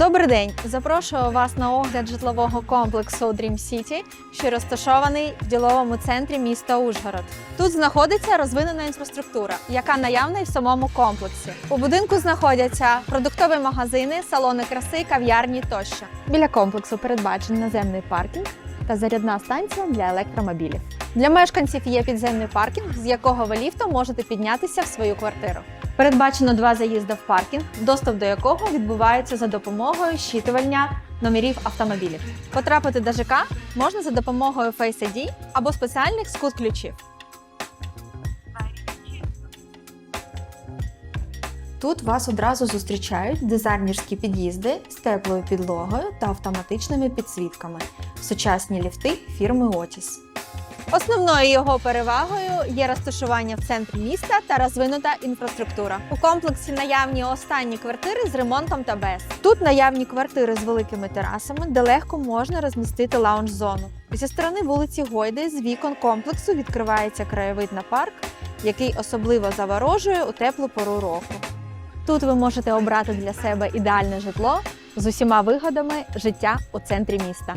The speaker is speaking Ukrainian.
Добрий день! Запрошую вас на огляд житлового комплексу Dream City, що розташований в діловому центрі міста Ужгород. Тут знаходиться розвинена інфраструктура, яка наявна і в самому комплексі. У будинку знаходяться продуктові магазини, салони краси, кав'ярні тощо. Біля комплексу передбачений наземний паркінг та зарядна станція для електромобілів. Для мешканців є підземний паркінг, з якого ви ліфтом можете піднятися в свою квартиру. Передбачено два заїзди в паркінг, доступ до якого відбувається за допомогою щитування номерів автомобілів. Потрапити до ЖК можна за допомогою Face ID або спеціальних скут-ключів. Тут вас одразу зустрічають дизайнерські під'їзди з теплою підлогою та автоматичними підсвітками, сучасні ліфти фірми Otis. Основною його перевагою є розташування в центрі міста та розвинута інфраструктура. У комплексі наявні останні квартири з ремонтом та без. Тут наявні квартири з великими терасами, де легко можна розмістити лаунж-зону. Зі сторони вулиці Гойди з вікон комплексу відкривається краєвид на парк, який особливо заворожує у теплу пору року. Тут ви можете обрати для себе ідеальне житло з усіма вигодами життя у центрі міста.